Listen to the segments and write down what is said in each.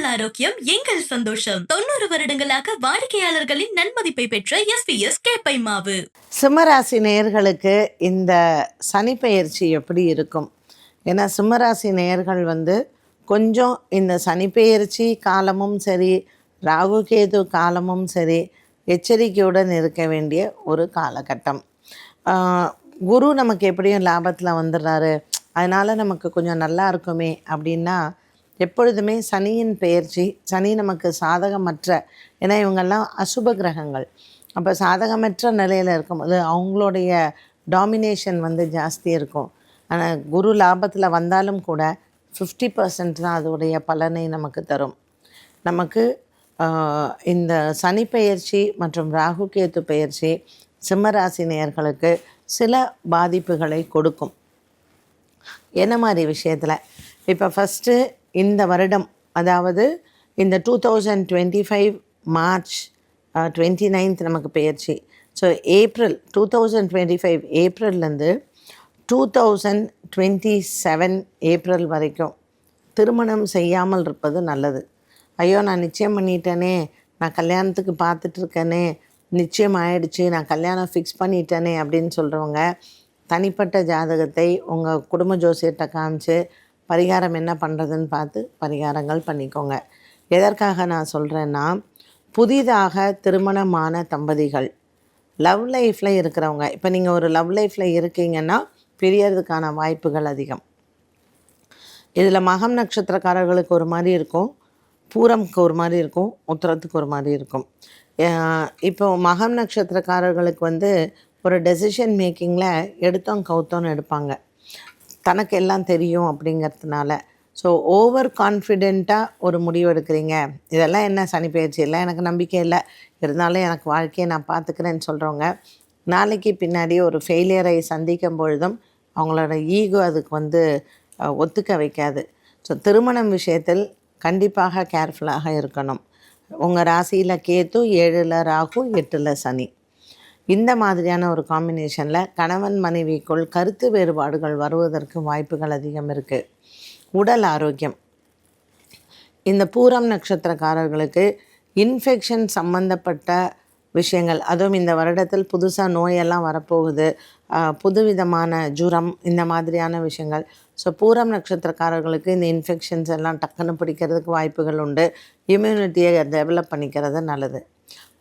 உங்கள் ஆரோக்கியம் எங்கள் சந்தோஷம். தொண்ணூறு வருடங்களாக வாடிக்கையாளர்களின் நன்மதிப்பை பெற்ற எஸ் பி கேப்பை மாவு. சிம்மராசி நேயர்களுக்கு இந்த சனி பெயர்ச்சி எப்படி இருக்கும்? ஏன்னா சிம்மராசி நேயர்கள் வந்து கொஞ்சம் இந்த சனி பெயர்ச்சி காலமும் சரி ராகு கேது காலமும் சரி எச்சரிக்கையுடன் இருக்க வேண்டிய ஒரு காலகட்டம். குரு நமக்கு எப்படியும் லாபத்தில் வந்துடுறாரு. அதனால் நமக்கு கொஞ்சம் நல்லா இருக்குமே அப்படின்னா எப்பொழுதுமே சனியின் பெயர்ச்சி சனி நமக்கு சாதகமற்ற ஏன்னா இவங்கெல்லாம் அசுப கிரகங்கள். அப்போ சாதகமற்ற நிலையில் இருக்கும்போது அவங்களுடைய டாமினேஷன் வந்து ஜாஸ்தி இருக்கும். ஆனால் குரு லாபத்தில் வந்தாலும் கூட ஃபிஃப்டி பர்சன்ட் தான் அதோடைய பலனை நமக்கு தரும். நமக்கு இந்த சனி பெயர்ச்சி மற்றும் ராகு கேத்து பெயர்ச்சி சிம்மராசி நேயர்களுக்கு சில பாதிப்புகளை கொடுக்கும். என்ன மாதிரி விஷயத்தில்? இப்போ ஃபஸ்ட்டு இந்த வருடம் அதாவது இந்த two thousand twenty five March twenty ninth நமக்கு பெயர்ச்சி. So April two thousand twenty five ஏப்ரல்லேருந்து two thousand twenty seven April வரைக்கும் திருமணம் செய்யாமல் இருப்பது நல்லது. ஐயோ நான் நிச்சயம் பண்ணிட்டேனே நான் கல்யாணத்துக்கு பார்த்துட்டு இருக்கேனே நிச்சயம் ஆயிடுச்சு நான் கல்யாணம் ஃபிக்ஸ் பண்ணிட்டேனே அப்படின்னு சொல்கிறவங்க தனிப்பட்ட ஜாதகத்தை உங்கள் குடும்ப ஜோசியர்கிட்ட காமிச்சு பரிகாரம் என்ன பண்ணுறதுன்னு பார்த்து பரிகாரங்கள் பண்ணிக்கோங்க. எதற்காக நான் சொல்கிறேன்னா புதிதாக திருமணமான தம்பதிகள் லவ் லைஃப்பில் இருக்கிறவங்க. இப்போ நீங்கள் ஒரு லவ் லைஃப்பில் இருக்கீங்கன்னா பிரியறதுக்கான வாய்ப்புகள் அதிகம். இதில் மகம் நட்சத்திரக்காரர்களுக்கு ஒரு மாதிரி இருக்கும் பூரம்க்கு ஒரு மாதிரி இருக்கும் உத்தரத்துக்கு ஒரு மாதிரி இருக்கும். இப்போ மகம் நட்சத்திரக்காரர்களுக்கு வந்து ஒரு டெசிஷன் மேக்கிங்கில் எடுத்தோம் கவுத்தோன்னு எடுப்பாங்க. தனக்கு எல்லாம் தெரியும் அப்படிங்கிறதுனால. ஸோ ஓவர் கான்ஃபிடெண்ட்டாக ஒரு முடிவு எடுக்கிறீங்க இதெல்லாம் என்ன சனி பயிற்சி? இல்லை எனக்கு நம்பிக்கை இல்லை. இருந்தாலும் எனக்கு வாழ்க்கையை நான் பார்த்துக்கிறேன்னு சொல்கிறவங்க நாளைக்கு பின்னாடி ஒரு ஃபெயிலியரை சந்திக்கும் பொழுதும் அவங்களோட ஈகோ அதுக்கு வந்து ஒத்துக்க வைக்காது. ஸோ திருமணம் விஷயத்தில் கண்டிப்பாக கேர்ஃபுல்லாக இருக்கணும். உங்கள் ராசியில் கேத்து ஏழில் ராகு எட்டில் சனி. இந்த மாதிரியான ஒரு காம்பினேஷனில் கணவன் மனைவிக்குள் கருத்து வேறுபாடுகள் வருவதற்கு வாய்ப்புகள் அதிகம் இருக்குது உடல் ஆரோக்கியம். இந்த பூரம் நட்சத்திரக்காரர்களுக்கு இன்ஃபெக்ஷன் சம்பந்தப்பட்ட விஷயங்கள் அதுவும் இந்த வருடத்தில் புதுசாக நோயெல்லாம் வரப்போகுது புதுவிதமான ஜுரம் இந்த மாதிரியான விஷயங்கள். ஸோ பூரம் நட்சத்திரக்காரர்களுக்கு இந்த இன்ஃபெக்ஷன்ஸ் எல்லாம் டக்குன்னு பிடிக்கிறதுக்கு வாய்ப்புகள் உண்டு. இம்யூனிட்டியை டெவலப் பண்ணிக்கிறது நல்லது.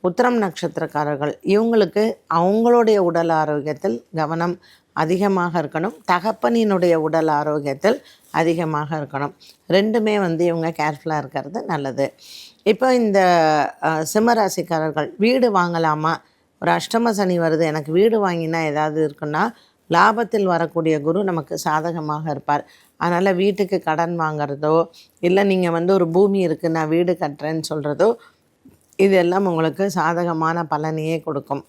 உத்திரம் நட்சத்திரக்காரர்கள் இவங்களுக்கு அவங்களுடைய உடல் ஆரோக்கியத்தில் கவனம் அதிகமாக இருக்கணும். தகப்பனினுடைய உடல் ஆரோக்கியத்தில் அதிகமாக இருக்கணும். ரெண்டுமே வந்து இவங்க கேர்ஃபுல்லாக இருக்கிறது நல்லது. இப்போ இந்த சிம்மராசிக்காரர்கள் வீடு வாங்கலாமா? ஒரு அஷ்டம சனி வருது எனக்கு வீடு வாங்கினா ஏதாவது இருக்குன்னா லாபத்தில் வரக்கூடிய குரு நமக்கு சாதகமாக இருப்பார். அதனால் வீட்டுக்கு கடன் வாங்குறதோ இல்லை நீங்கள் வந்து ஒரு பூமி இருக்குது நான் வீடு கட்டுறேன்னு சொல்கிறதோ இதெல்லாம் உங்களுக்கு சாதகமான பலனையே கொடுக்கும்.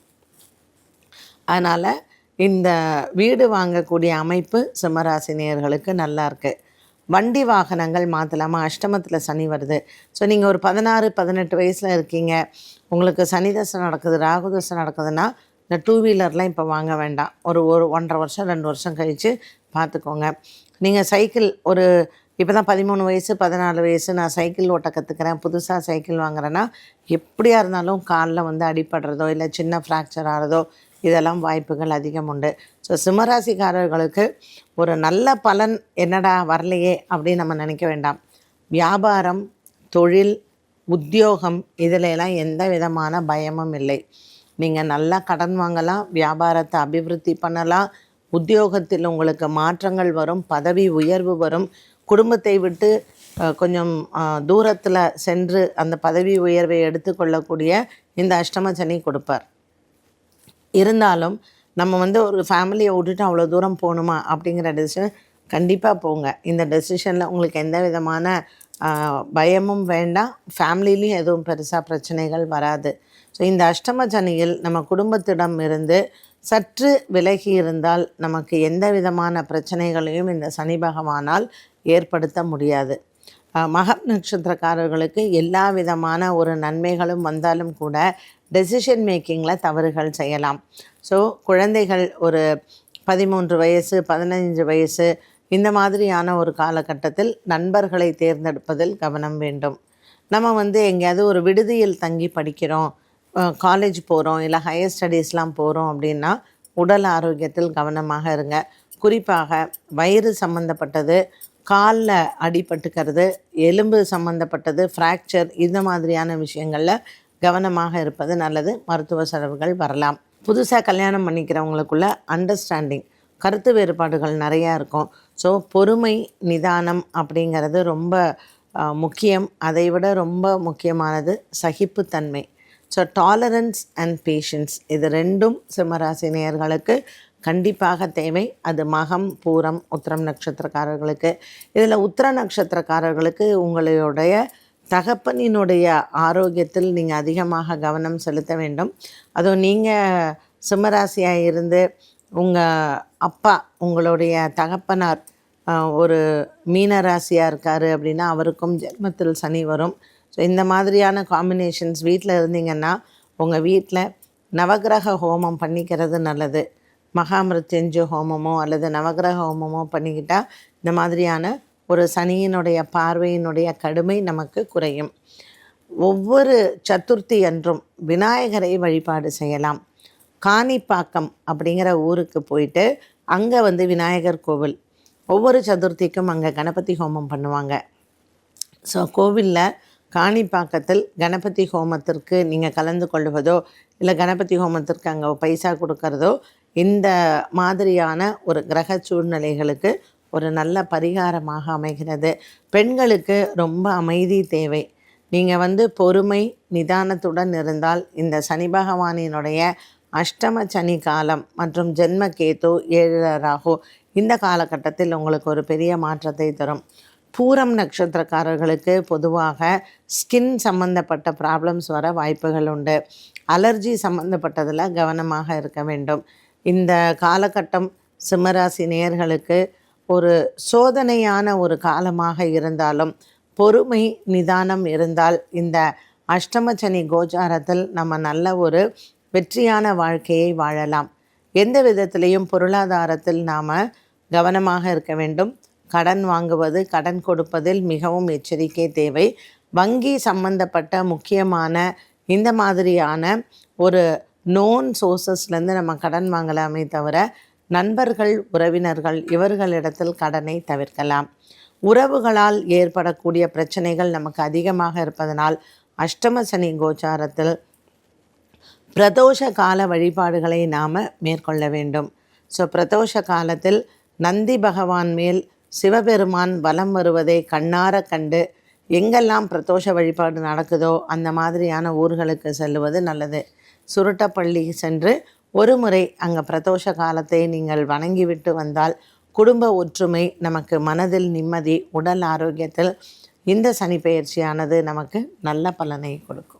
அதனால் இந்த வீடு வாங்கக்கூடிய அமைப்பு சிம்மராசினியர்களுக்கு நல்லா இருக்குது வண்டி வாகனங்கள் மாற்றலாமா அஷ்டமத்தில் சனி வருது. ஸோ நீங்கள் ஒரு பதினாறு பதினெட்டு வயசில் இருக்கீங்க. உங்களுக்கு சனி தசை நடக்குது ராகு தசை நடக்குதுன்னா இந்த டூ வீலர்லாம் இப்போ வாங்க வேண்டாம். ஒரு ஒரு ஒன்றரை வருஷம் ரெண்டு வருஷம் கழித்து பார்த்துக்கோங்க நீங்கள் சைக்கிள் ஒரு இப்போ தான் பதிமூணு வயசு பதினாலு வயசு நான் சைக்கிள் ஓட்ட கற்றுக்கிறேன் புதுசாக சைக்கிள் வாங்குறேன்னா எப்படியா இருந்தாலும் காலில் வந்து அடிபடுறதோ இல்லை சின்ன ஃப்ராக்சர் ஆகிறதோ இதெல்லாம் வாய்ப்புகள் அதிகம் உண்டு. ஸோ சிம்மராசிக்காரர்களுக்கு ஒரு நல்ல பலன் என்னடா வரலையே அப்படின்னு நம்ம நினைக்க வேண்டாம். வியாபாரம் தொழில் உத்தியோகம் இதிலெல்லாம் எந்த விதமான பயமும் இல்லை. நீங்கள் நல்லா கடன் வாங்கலாம் வியாபாரத்தை அபிவிருத்தி பண்ணலாம் உத்தியோகத்தில் உங்களுக்கு மாற்றங்கள் வரும் பதவி உயர்வு வரும் குடும்பத்தை விட்டு கொஞ்சம் தூரத்தில் சென்று அந்த பதவி உயர்வை எடுத்துக்கொள்ளக்கூடிய இந்த அஷ்டம சனி கொடுப்பார். இருந்தாலும் நம்ம வந்து ஒரு ஃபேமிலியை விட்டுட்டு அவ்வளோ தூரம் போகணுமா அப்படிங்கிற டெசிஷன் கண்டிப்பாக போங்க. இந்த டெசிஷனில் உங்களுக்கு எந்த விதமான பயமும் வேண்டாம். ஃபேமிலிலையும் எதுவும் பெருசாக பிரச்சனைகள் வராது. ஸோ இந்த அஷ்டம சனியில் நம்ம குடும்பத்திடம் இருந்து சற்று விலகி இருந்தால் நமக்கு எந்த விதமான பிரச்சனைகளையும் இந்த சனி பகவானால் ஏற்படுத்த முடியாது. அஹ் மகம் நட்சத்திரக்காரர்களுக்கு எல்லா விதமான ஒரு நன்மைகளும் வந்தாலும் கூட டெசிஷன் மேக்கிங்கில் தவறுகள் செய்யலாம். ஸோ குழந்தைகள் ஒரு பதிமூன்று வயசு பதினைஞ்சு வயசு இந்த மாதிரியான ஒரு காலகட்டத்தில் நண்பர்களை தேர்ந்தெடுப்பதில் கவனம் வேண்டும். நம்ம வந்து எங்கேயாவது ஒரு விடுதியில் தங்கி படிக்கிறோம். காலேஜ் போகிறோம் இல்லை ஹையர் ஸ்டடீஸ்லாம் போகிறோம் அப்படின்னா உடல் ஆரோக்கியத்தில் கவனமாக இருங்க. குறிப்பாக வயிறு சம்மந்தப்பட்டது காலில் அடிபட்டுக்கிறது எலும்பு சம்மந்தப்பட்டது ஃப்ராக்சர் இந்த மாதிரியான விஷயங்களில் கவனமாக இருப்பது நல்லது. மருத்துவ செலவுகள் வரலாம். புதுசாக கல்யாணம் பண்ணிக்கிறவங்களுக்குள்ள அண்டர்ஸ்டாண்டிங் கருத்து வேறுபாடுகள் நிறையா இருக்கும். ஸோ பொறுமை நிதானம் அப்படிங்கிறது ரொம்ப முக்கியம். அதை விட ரொம்ப முக்கியமானது சகிப்புத்தன்மை. ஸோ டாலரன்ஸ் அண்ட் பேஷன்ஸ் இது ரெண்டும் சிம்மராசி நேயர்களுக்கு கண்டிப்பாக தேவை. அது மகம் பூரம் உத்திரம் நட்சத்திரக்காரர்களுக்கு. இதில் உத்திர நட்சத்திரக்காரர்களுக்கு உங்களுடைய தகப்பனினுடைய ஆரோக்கியத்தில் நீங்கள் அதிகமாக கவனம் செலுத்த வேண்டும். அதுவும் நீங்கள் சிம்மராசியாக இருந்து உங்கள் அப்பா உங்களுடைய தகப்பனார் ஒரு மீனராசியாக இருக்கார் அப்படின்னா அவருக்கும் ஜென்மத்தில் சனி வரும். ஸோ இந்த மாதிரியான காம்பினேஷன்ஸ் வீட்டில் இருந்தீங்கன்னா உங்கள் வீட்டில் நவக்கிரக ஹோமம் பண்ணிக்கிறது நல்லது. மகாமிருத்யஞ்சு ஹோமமோ அல்லது நவக்கிரக ஹோமமோ பண்ணிக்கிட்டால் இந்த மாதிரியான ஒரு சனியினுடைய பார்வையினுடைய கடுமை நமக்கு குறையும். ஒவ்வொரு சதுர்த்தி அன்றும் விநாயகரை வழிபாடு செய்யலாம். காணிப்பாக்கம் அப்படிங்கிற ஊருக்கு போயிட்டு அங்கே வந்து விநாயகர் கோவில். ஒவ்வொரு சதுர்த்திக்கும் அங்கே கணபதி ஹோமம் பண்ணுவாங்க. ஸோ கோவிலில் காணிப்பாக்கத்தில் கணபதி ஹோமத்திற்கு நீங்கள் கலந்து கொள்வதோ இல்லை கணபதி ஹோமத்திற்கு அங்கே பைசா கொடுக்கறதோ இந்த மாதிரியான ஒரு கிரக சூழ்நிலைகளுக்கு ஒரு நல்ல பரிகாரமாக அமைகிறது. பெண்களுக்கு ரொம்ப அமைதி தேவை. நீங்கள் வந்து பொறுமை நிதானத்துடன் இருந்தால் இந்த சனி பகவானினுடைய அஷ்டம சனி காலம் மற்றும் ஜென்ம கேத்து ஏழு ராகு இந்த காலகட்டத்தில் உங்களுக்கு ஒரு பெரிய மாற்றத்தை தரும். பூரம் நட்சத்திரக்காரர்களுக்கு பொதுவாக ஸ்கின் சம்மந்தப்பட்ட ப்ராப்ளம்ஸ் வர வாய்ப்புகள் உண்டு. அலர்ஜி சம்மந்தப்பட்டதில் கவனமாக இருக்க வேண்டும். இந்த காலகட்டம் சிம்மராசி நேயர்களுக்கு ஒரு சோதனையான ஒரு காலமாக இருந்தாலும் பொறுமை நிதானம் இருந்தால் இந்த அஷ்டமச்சனி கோச்சாரத்தில் நம்ம நல்ல ஒரு வெற்றியான வாழ்க்கையை வாழலாம். எந்த விதத்திலையும் பொருளாதாரத்தில் நாம் கவனமாக இருக்க வேண்டும். கடன் வாங்குவது கடன் கொடுப்பதில் மிகவும் எச்சரிக்கை தேவை. வங்கி சம்பந்தப்பட்ட முக்கியமான இந்த மாதிரியான ஒரு நோன் சோர்சஸ்லேருந்து நம்ம கடன் வாங்கலாமே தவிர நண்பர்கள் உறவினர்கள் இவர்களிடத்தில் கடனை தவிர்க்கலாம். உறவுகளால் ஏற்படக்கூடிய பிரச்சனைகள் நமக்கு அதிகமாக இருப்பதனால் அஷ்டம சனி கோச்சாரத்தில் பிரதோஷ கால வழிபாடுகளை நாம் மேற்கொள்ள வேண்டும். ஸோ பிரதோஷ காலத்தில் நந்தி பகவான் மேல் சிவபெருமான் வலம் வருவதை கண்ணார கண்டு எங்கெல்லாம் பிரதோஷ வழிபாடு நடக்குதோ அந்த மாதிரியான ஊர்களுக்கு செல்லுவது நல்லது. சுருட்டப்பள்ளி சென்று ஒரு முறை அங்கே பிரதோஷ காலத்தை நீங்கள் வணங்கிவிட்டு வந்தால் குடும்ப ஒற்றுமை நமக்கு மனதில் நிம்மதி உடல் ஆரோக்கியத்தில் இந்த சனி பயிற்சியானது நமக்கு நல்ல பலனை கொடுக்கும்.